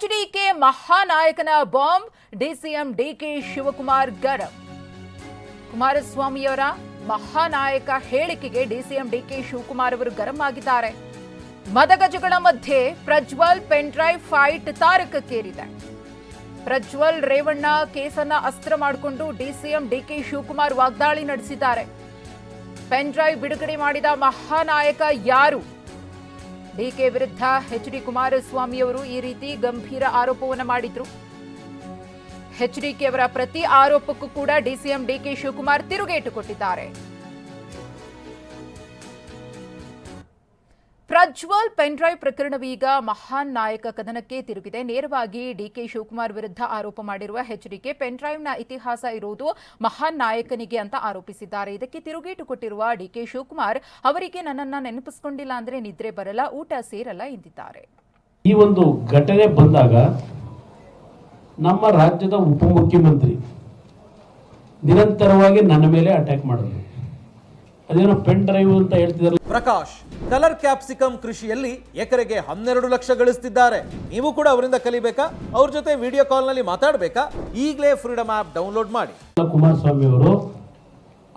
HDK ಮಹಾನಾಯಕನ bomb, DCM DK Shivakumar ಗರಂ. ಕುಮಾರಸ್ವಾಮಿಯವರ ಮಹಾನಾಯಕ ಹೇಳಿಕೆಗೆ ಡಿಸಿಎಂ ಡಿಕೆ ಶಿವಕುಮಾರ್ ಅವರು ಗರಂ ಆಗಿದ್ದಾರೆ. ಮದಗಜಗಳ ಮಧ್ಯೆ ಪ್ರಜ್ವಲ್ ಪೆನ್ಡ್ರೈವ್ ಫೈಟ್ ತಾರಕಕ್ಕೇರಿದೆ. ಪ್ರಜ್ವಲ್ ರೇವಣ್ಣ ಕೇಸನ್ನ ಅಸ್ತ್ರ ಮಾಡಿಕೊಂಡು ಡಿಸಿಎಂ ಡಿಕೆ ಶಿವಕುಮಾರ್ ವಾಗ್ದಾಳಿ ನಡೆಸಿದ್ದಾರೆ. ಪೆನ್ಡ್ರೈವ್ ಬಿಡುಗಡೆ ಮಾಡಿದ ಮಹಾನಾಯಕ ಯಾರು? ಡಿಕೆ ವಿರುದ್ಧ ಎಚ್ ಡಿ ಕುಮಾರಸ್ವಾಮಿ ಅವರು ಈ ರೀತಿ ಗಂಭೀರ ಆರೋಪವನ್ನು ಮಾಡಿದ್ರು. ಎಚ್ ಡಿಕೆ ಅವರ ಪ್ರತಿ ಆರೋಪಕ್ಕೂ ಕೂಡ ಡಿಸಿಎಂ ಡಿಕೆ ಶಿವಕುಮಾರ್ ತಿರುಗೇಟು ಕೊಟ್ಟಿದ್ದಾರೆ. ಪ್ರಜ್ವಲ್ ಪೆನ್ಡ್ರೈವ್ ಪ್ರಕರಣವೀಗ ಮಹಾನ್ ನಾಯಕ ಕದನಕ್ಕೆ ತಿರುಗಿದೆ. ನೇರವಾಗಿ ಡಿಕೆ ಶಿವಕುಮಾರ್ ವಿರುದ್ಧ ಆರೋಪ ಮಾಡಿರುವ ಎಚ್ಡಿಕೆ ಪೆನ್ಡ್ರೈವ್ನ ಇತಿಹಾಸ ಇರುವುದು ಮಹಾನ್ ನಾಯಕನಿಗೆ ಅಂತ ಆರೋಪಿಸಿದ್ದಾರೆ. ಇದಕ್ಕೆ ತಿರುಗೇಟು ಕೊಟ್ಟಿರುವ ಡಿಕೆ ಶಿವಕುಮಾರ್ ಅವರಿಗೆ ನನ್ನನ್ನ ನೆನಪಿಸಿಕೊಂಡಿಲ್ಲ ಅಂದ್ರೆ ನಿದ್ರೆ ಬರಲ್ಲ, ಊಟ ಸೇರಲ್ಲ ಎಂದಿದ್ದಾರೆ. ಈ ಒಂದು ಘಟನೆ ಬಂದಾಗ ನಮ್ಮ ರಾಜ್ಯದ ಉಪಮುಖ್ಯಮಂತ್ರಿ ನಿರಂತರವಾಗಿ ನನ್ನ ಮೇಲೆ ಅಟ್ಯಾಕ್ ಮಾಡೋದು ಅದೇನೋ ಪೆನ್ ಡ್ರೈವ್ ಅಂತ ಹೇಳ್ತಿದಾರಲ್ಲ ಪ್ರಕಾಶ್ ಕಲರ್ ಕ್ಯಾಪ್ಸಿಕಮ್ ಕೃಷಿಯಲ್ಲಿ ಎಕರೆಗೆ ಹನ್ನೆರಡು ಲಕ್ಷ ಗಳಿಸ್ತಿದ್ದಾರೆ. ನೀವು ಕೂಡ ಅವರಿಂದ ಕಲಿಬೇಕಾ? ಅವ್ರ ಜೊತೆ ವಿಡಿಯೋ ಕಾಲ್ನಲ್ಲಿ ಮಾತಾಡಬೇಕಾ? ಈಗಲೇ ಫ್ರೀಡಮ್ ಆಪ್ ಡೌನ್ಲೋಡ್ ಮಾಡಿ. ಕುಮಾರಸ್ವಾಮಿ ಅವರು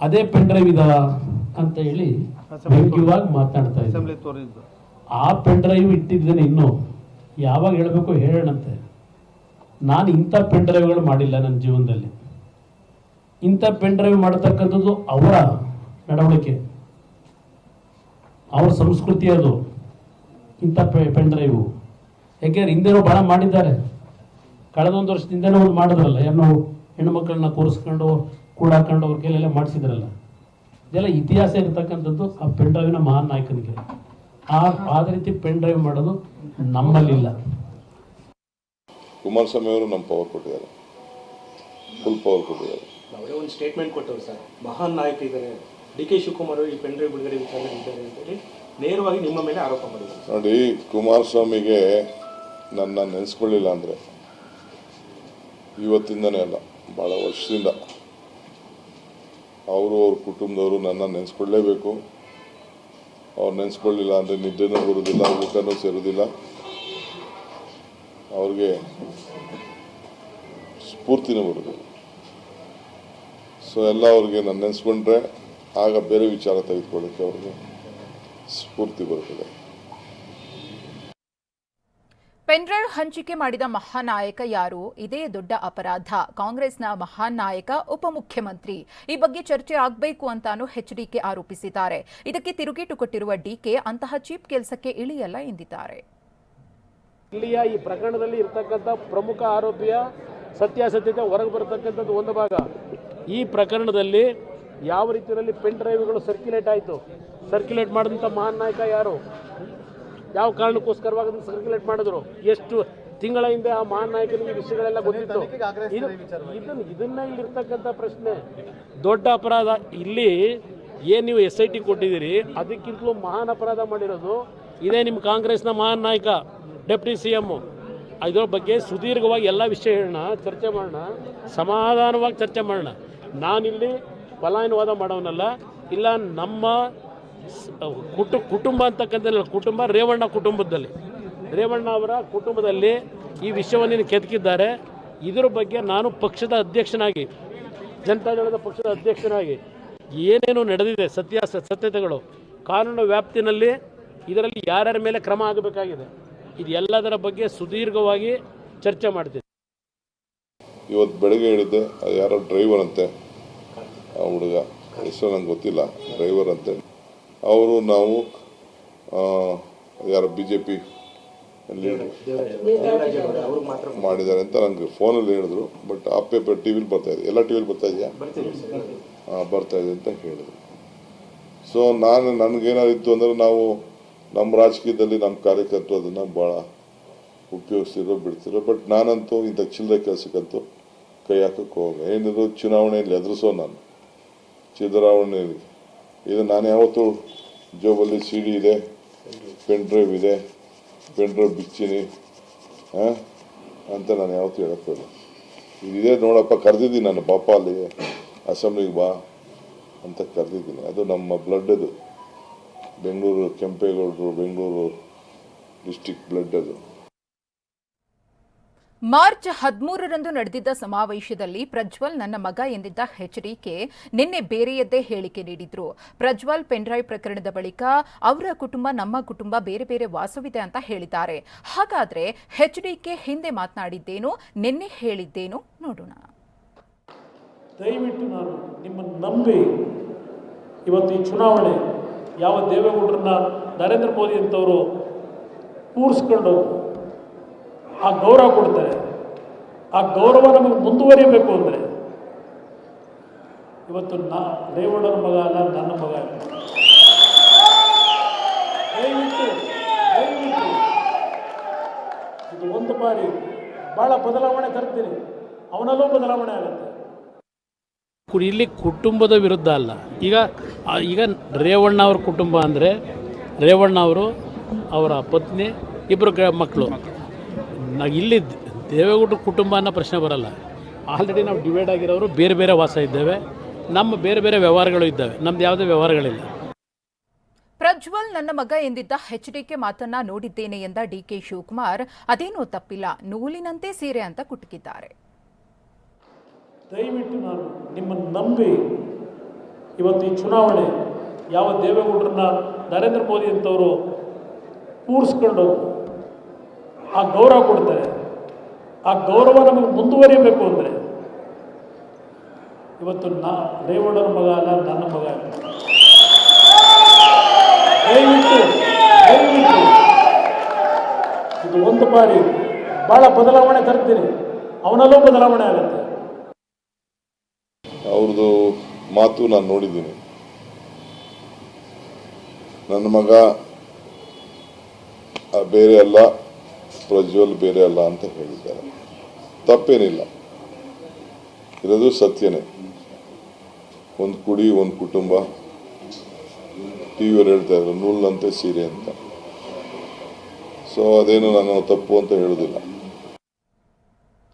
ಅದೇ ಪೆಂಡ್ರೈವ್ ಇದ ಅಂತ ಹೇಳಿ ಮಾತಾಡ್ತಾ ಮಾತನಾಡ್ತಾ ಇದ್ದಾರೆ ಆ ಪೆಂಡ್ರೈವ್ ಇಟ್ಟಿದ್ದೇನೆ ಇನ್ನು. ಯಾವಾಗ ಹೇಳಬೇಕು ಹೇಳೋಣಂತೆ. ನಾನು ಇಂಥ ಪೆಂಡ್ರೈವ್ಗಳು ಮಾಡಿಲ್ಲ ನನ್ನ ಜೀವನದಲ್ಲಿ. ಇಂಥ ಪೆಂಡ್ರೈವ್ ಮಾಡತಕ್ಕಂಥದ್ದು ಅವರ ನಡವಳಿಕೆ. ಅವ್ರ ಸಂಸ್ಕೃತಿ ಅದು. ಇಂಥ ಪೆನ್ ಡ್ರೈವು ಯಾಕೆಂದ್ರೆ ಹಿಂದೆನೂ ಭಾಳ ಮಾಡಿದ್ದಾರೆ. ಕಳೆದೊಂದು ವರ್ಷದಿಂದನೂ ಒಂದು ಮಾಡಿದ್ರಲ್ಲ ಏನೋ ಹೆಣ್ಣು ಮಕ್ಕಳನ್ನ ಕೂರಿಸ್ಕೊಂಡು ಕೂಡಾಕೊಂಡು ಅವ್ರ ಕೈಲೆಲ್ಲ ಮಾಡಿಸಿದ್ರಲ್ಲ. ಇದೆಲ್ಲ ಇತಿಹಾಸ ಇರತಕ್ಕಂಥದ್ದು ಆ ಪೆನ್ ಡ್ರೈವಿನ ಮಹಾನ್ ನಾಯಕನಿಗೆ. ಆ ಆದ ರೀತಿ ಪೆನ್ ಡ್ರೈವ್ ಮಾಡೋದು ನಮ್ಮಲ್ಲಿಲ್ಲ. ಕುಮಾರಸ್ವಾಮಿ ಅವರು ನಮ್ಮ ಪವರ್ ಕೊಟ್ಟಿದ್ದಾರೆ. ಫುಲ್ ಪವರ್ ಕೊಟ್ಟಿದ್ದಾರೆ. ಅವರೇ ಒಂದು ಸ್ಟೇಟ್ಮೆಂಟ್ ಕೊಟ್ಟರು ಸರ್. ಮಹಾನ್ ನಾಯಕ ಇದ್ದಾರೆ ಡಿ ಕೆ ಶಿವಕುಮಾರ್ ಈ ಪೆಂಡ್ರೈವ್ ಬಿಡುಗಡೆ ಅಂತೇಳಿ ನೇರವಾಗಿ ನಿಮ್ಮ ಮೇಲೆ ಆರೋಪ ಮಾಡಿದ್ದಾರೆ. ನೋಡಿ, ಕುಮಾರಸ್ವಾಮಿಗೆ ನನ್ನ ನೆನೆಸ್ಕೊಳ್ಳಿಲ್ಲ ಅಂದರೆ ಇವತ್ತಿಂದನೇ ಅಲ್ಲ ಭಾಳ ವರ್ಷದಿಂದ ಅವರು ಅವ್ರ ಕುಟುಂಬದವರು ನನ್ನ ನೆನೆಸ್ಕೊಳ್ಳೇಬೇಕು. ಅವ್ರು ನೆನೆಸ್ಕೊಳ್ಳಿಲ್ಲ ಅಂದರೆ ನಿದ್ದೆನೂ ಬರೋದಿಲ್ಲ, ಊಟನೂ ಸೇರೋದಿಲ್ಲ. ಅವ್ರಿಗೆ ಸ್ಫೂರ್ತಿನೂ ಬರೋದಿಲ್ಲ. ಸೊ ಎಲ್ಲ ಅವ್ರಿಗೆ ನನ್ನ ನೆನೆಸ್ಕೊಂಡ್ರೆ ಆಗ ಬೇರೆ ವಿಚಾರ ತೆಗೆದುಕೊಳ್ಳೋಕ್ಕೆ ಅವ್ರಿಗೆ ಸ್ಫೂರ್ತಿ ಬರುತ್ತದೆ. ಪೆನ್ಡ್ರೈವ್ ಹಂಚಿಕೆ ಮಾಡಿದ ಮಹಾನಾಯಕ ಯಾರು? ಇದೇ ದೊಡ್ಡ ಅಪರಾಧ. ಕಾಂಗ್ರೆಸ್ನ ಮಹಾನಾಯಕ ನಾಯಕ ಉಪಮುಖ್ಯಮಂತ್ರಿ. ಈ ಬಗ್ಗೆ ಚರ್ಚೆ ಆಗಬೇಕು ಅಂತಾನು ಎಚ್ಡಿಕೆ ಆರೋಪಿಸಿದ್ದಾರೆ. ಇದಕ್ಕೆ ತಿರುಗೇಟು ಕೊಟ್ಟಿರುವ ಡಿಕೆ ಅಂತಹ ಚೀಪ್ ಕೆಲಸಕ್ಕೆ ಇಳಿಯಲ್ಲ ಎಂದಿದ್ದಾರೆ. ಇಲ್ಲಿಯ ಈ ಪ್ರಕರಣದಲ್ಲಿ ಇರತಕ್ಕಂಥ ಪ್ರಮುಖ ಆರೋಪಿಯ ಸತ್ಯಾಸತ್ಯತೆ ಹೊರಗೆ ಬರತಕ್ಕಂಥದ್ದು ಒಂದು ಭಾಗ. ಈ ಪ್ರಕರಣದಲ್ಲಿ ಯಾವ ರೀತಿಯಲ್ಲಿ ಪೆನ್ ಡ್ರೈವ್ಗಳು ಸರ್ಕ್ಯುಲೇಟ್ ಆಯಿತು? ಸರ್ಕ್ಯುಲೇಟ್ ಮಾಡಿದಂಥ ಮಹಾನ್ ನಾಯಕ ಯಾರು? ಯಾವ ಕಾರಣಕ್ಕೋಸ್ಕರವಾಗಿ ಅದನ್ನು ಸರ್ಕ್ಯುಲೇಟ್ ಮಾಡಿದ್ರು? ಎಷ್ಟು ತಿಂಗಳ ಹಿಂದೆ ಆ ಮಹಾನ್ ನಾಯಕನಿಗೆ ವಿಷಯಗಳೆಲ್ಲ ಗೊತ್ತಿತ್ತು? ಇದು ಇದನ್ನ ಇದನ್ನ ಇಲ್ಲಿರ್ತಕ್ಕಂಥ ಪ್ರಶ್ನೆ. ದೊಡ್ಡ ಅಪರಾಧ. ಇಲ್ಲಿ ಏನು ನೀವು ಎಸ್ ಐ ಟಿ ಕೊಟ್ಟಿದ್ದೀರಿ? ಅದಕ್ಕಿಂತಲೂ ಮಹಾನ್ ಅಪರಾಧ ಮಾಡಿರೋದು ಇದೇ ನಿಮ್ಮ ಕಾಂಗ್ರೆಸ್ನ ಮಹಾನ್ ನಾಯಕ ಡೆಪ್ಟಿ ಸಿ ಎಮ್ಮು ಇದರ ಬಗ್ಗೆ ಸುದೀರ್ಘವಾಗಿ ಎಲ್ಲ ವಿಷಯ ಹೇಳೋಣ ಚರ್ಚೆ ಮಾಡೋಣ ಸಮಾಧಾನವಾಗಿ ಚರ್ಚೆ ಮಾಡೋಣ. ನಾನಿಲ್ಲಿ ಪಲಾಯನವಾದ ಮಾಡೋನಲ್ಲ. ಇಲ್ಲ, ನಮ್ಮ ಕುಟು, ಕುಟುಂಬ ಅಂತಕ್ಕಂಥ ಕುಟುಂಬ, ರೇವಣ್ಣ ಕುಟುಂಬದಲ್ಲಿ. ರೇವಣ್ಣ ಅವರ ಕುಟುಂಬದಲ್ಲಿ ಈ ವಿಷಯವನ್ನು ಕೆದಕಿದ್ದಾರೆ ಇದರ ಬಗ್ಗೆ ನಾನು ಪಕ್ಷದ ಅಧ್ಯಕ್ಷನಾಗಿ, ಜನತಾದಳದ ಪಕ್ಷದ ಅಧ್ಯಕ್ಷನಾಗಿ ಏನೇನು ನಡೆದಿದೆ, ಸತ್ಯ ಸತ್ಯತೆಗಳು, ಕಾನೂನು ವ್ಯಾಪ್ತಿನಲ್ಲಿ ಇದರಲ್ಲಿ ಯಾರ್ಯಾರ ಮೇಲೆ ಕ್ರಮ ಆಗಬೇಕಾಗಿದೆ, ಇದು ಎಲ್ಲದರ ಬಗ್ಗೆ ಸುದೀರ್ಘವಾಗಿ ಚರ್ಚೆ ಮಾಡ್ತೀನಿ. ಇವತ್ತು ಬೆಳಗ್ಗೆ ಹೇಳಿದ್ದೆ ಯಾರೋ ಡ್ರೈವರ್ ಅಂತೆ. ಹುಡುಗ. ಹೆಸರು ನಂಗೆ ಗೊತ್ತಿಲ್ಲ ಡ್ರೈವರ್ ಅಂತೇಳಿ ಅವರು ನಾವು ಯಾರು ಬಿ ಜೆ ಪಿ ಮಾಡಿದ್ದಾರೆ ಅಂತ ನಂಗೆ ಫೋನಲ್ಲಿ ಹೇಳಿದ್ರು. ಬಟ್ ಆ ಪೇಪರ್ ಟಿ ವಿಲಿ ಬರ್ತಾ ಇದೆ. ಎಲ್ಲ ಟಿ ವಿಲಿ ಬರ್ತಾ ಇದೆಯಾ? ಬರ್ತಾ ಇದೆ ಅಂತ ಹೇಳಿದ್ರು. ಸೊ ನಾನು ನನಗೇನಾದಿತ್ತು ಅಂದರೆ ನಾವು ನಮ್ಮ ರಾಜಕೀಯದಲ್ಲಿ ನಮ್ಮ ಕಾರ್ಯಕರ್ತರು ಅದನ್ನು ಭಾಳ ಉಪಯೋಗಿಸ್ತಿರೋ ಬಿಡ್ತಿರೋ ಬಟ್ ನಾನಂತೂ ಇಂಥ ಚಿಲ್ಲರೆ ಕೆಲಸಕ್ಕಂತೂ ಕೈ ಹಾಕಕ್ಕೆ ಹೋಗ ಏನಿದ್ರು ಚುನಾವಣೆಯಲ್ಲಿ ಎದುರಿಸೋ ನಾನು. ಸಿದ್ದರಾಮಯ್ಯ ಇದು ನಾನು ಯಾವತ್ತು ಜೋಬಲ್ಲಿ ಸಿ ಡಿ ಇದೆ ಪೆನ್ ಡ್ರೈವ್ ಇದೆ ಪೆನ್ ಡ್ರೈವ್ ಬಿಚ್ಚಿನಿ? ಅಂತ ನಾನು ಯಾವತ್ತೂ ಹೇಳಕ್ಕೋಲ್ಲ ಇದೇ ನೋಡಪ್ಪ, ಕರೆದಿದ್ದೀನಿ ನಾನು ಪಾಪ ಅಲ್ಲಿ ಅಸೆಂಬ್ಲಿಗೆ ಬಾ ಅಂತ ಕರೆದಿದ್ದೀನಿ. ಅದು ನಮ್ಮ ಬ್ಲಡ್ ಅದು. ಬೆಂಗಳೂರು ಕೆಂಪೇಗೌಡರು, ಬೆಂಗಳೂರು ಡಿಸ್ಟಿಕ್ ಬ್ಲಡ್ ಅದು. ಮಾರ್ಚ್ ಹದಿಮೂರರಂದು ನಡೆದಿದ್ದ ಸಮಾವೇಶದಲ್ಲಿ ಪ್ರಜ್ವಲ್ ನನ್ನ ಮಗ ಎಂದಿದ್ದ ಎಚ್ಡಿಕೆ ನಿನ್ನೆ ಬೇರೆಯದ್ದೇ ಹೇಳಿಕೆ ನೀಡಿದ್ರು. ಪ್ರಜ್ವಲ್ ಪೆನ್ರಾಯ್ ಪ್ರಕರಣದ ಬಳಿಕ ಅವರ ಕುಟುಂಬ, ನಮ್ಮ ಕುಟುಂಬ ಬೇರೆ ಬೇರೆ ವಾಸವಿದೆ ಅಂತ ಹೇಳಿದ್ದಾರೆ. ಹಾಗಾದ್ರೆ ಎಚ್ಡಿಕೆ ಹಿಂದೆ ಮಾತನಾಡಿದ್ದೇನು, ನಿನ್ನೆ ಹೇಳಿದ್ದೇನು ನೋಡೋಣ. ದಯವಿಟ್ಟು ನಾನು ನಿಮ್ಮನ್ನು ನಂಬಿ ಇವತ್ತು ಈ ಚುನಾವಣೆ ಯಾವ ದೇವೇಗೌಡರನ್ನ ನರೇಂದ್ರ ಮೋದಿ ಅಂತವರು ಕೂರಿಸ್ಕೊಂಡು ಆ ಗೌರವ ಕೊಡ್ತಾರೆ. ಆ ಗೌರವ ನಮಗೆ ಮುಂದುವರಿಯಬೇಕು ಅಂದರೆ ಇವತ್ತು ನಾ ರೇವಣ್ಣನ ಮಗ ಅಲ್ಲ, ನನ್ನ ಮಗ. ದಯವಿಟ್ಟು ಇದು ಒಂದು ಬಾರಿ ಭಾಳ ಬದಲಾವಣೆ ತರ್ತೀನಿ ಅವನಲ್ಲೂ ಬದಲಾವಣೆ ಆಗುತ್ತೆ. ಇಲ್ಲಿ ಕುಟುಂಬದ ವಿರುದ್ಧ ಅಲ್ಲ. ಈಗ ಈಗ ರೇವಣ್ಣ ಅವ್ರ ಕುಟುಂಬ ಅಂದರೆ ರೇವಣ್ಣ ಅವರು ಅವರ ಪತ್ನಿ ಇಬ್ಬರು ಮಕ್ಕಳು ನಾ ಇಲ್ಲಿ ದೇವೇಗೌಡ ದೇವೇಗೌಡರ ಕುಟುಂಬ ಅನ್ನೋ ಪ್ರಶ್ನೆ ಬರಲ್ಲ. ಆಲ್ರೆಡಿ ನಾವು ಡಿವೈಡ್ ಆಗಿರೋರು ಬೇರೆ ಬೇರೆ ವಾಸ ಇದ್ದೇವೆ. ನಮ್ಮ ಬೇರೆ ಬೇರೆ ವ್ಯವಹಾರಗಳು ಇದ್ದಾವೆ. ನಮ್ದು ಯಾವುದೇ ವ್ಯವಹಾರಗಳಿಲ್ಲ. ಪ್ರಜ್ವಲ್ ನನ್ನ ಮಗ ಎಂದಿದ್ದ ಎಚ್ಡಿಕೆ ಮಾತನ್ನ ನೋಡಿದ್ದೇನೆ ಎಂದ ಡಿಕೆ ಶಿವಕುಮಾರ್ ಅದೇನೂ ತಪ್ಪಿಲ್ಲ. ನೂಲಿನಂತೆ ಸೀರೆ ಅಂತ ಕುಟುಕಿದ್ದಾರೆ. ದಯವಿಟ್ಟು ನಾನು ನಿಮ್ಮನ್ನು ನಂಬಿ ಇವತ್ತು ಈ ಚುನಾವಣೆ ಯಾವ ದೇವೇಗೌಡರನ್ನ ನರೇಂದ್ರ ಮೋದಿ ಅಂತವರು ಕೂರಿಸ್ಕೊಂಡು ಆ ಗೌರವ ಕೊಡ್ತಾರೆ. ಆ ಗೌರವ ನಮಗೆ ಮುಂದುವರಿಯಬೇಕು ಅಂದರೆ ಇವತ್ತು ನಾ, ರೇವಣ್ಣನ ಮಗ ಅಲ್ಲ, ನನ್ನ ಮಗ. ದಯವಿಟ್ಟು ದಯವಿಟ್ಟು. ಇದು ಒಂದು ಬಾರಿ ಭಾಳ ಬದಲಾವಣೆ ತರ್ತೀನಿ ಅವನಲ್ಲೂ ಬದಲಾವಣೆ ಆಗುತ್ತೆ. ಅವ್ರದ್ದು ಮಾತು ನಾನು ನೋಡಿದ್ದೀನಿ. ನನ್ನ ಮಗ ಬೇರೆ ಅಲ್ಲ. ಪ್ರಜ್ವಲ್ ಬೇರೆ ಅಲ್ಲ ಅಂತ ಹೇಳಿದ್ದಾರೆ. ತಪ್ಪೇನಿಲ್ಲ. ಇರೋದು ಸತ್ಯನೇ. ಒಂದು ಕುಡಿ, ಒಂದು ಕುಟುಂಬ. ಟಿ ವಿಯವ್ರು ಹೇಳ್ತಾ ಇದ್ರು, ನೂಲ್ನಂತೆ ಸೀರೆ ಅಂತ. ಸೊ ಅದೇನು ನಾನು ತಪ್ಪು ಅಂತ ಹೇಳೋದಿಲ್ಲ.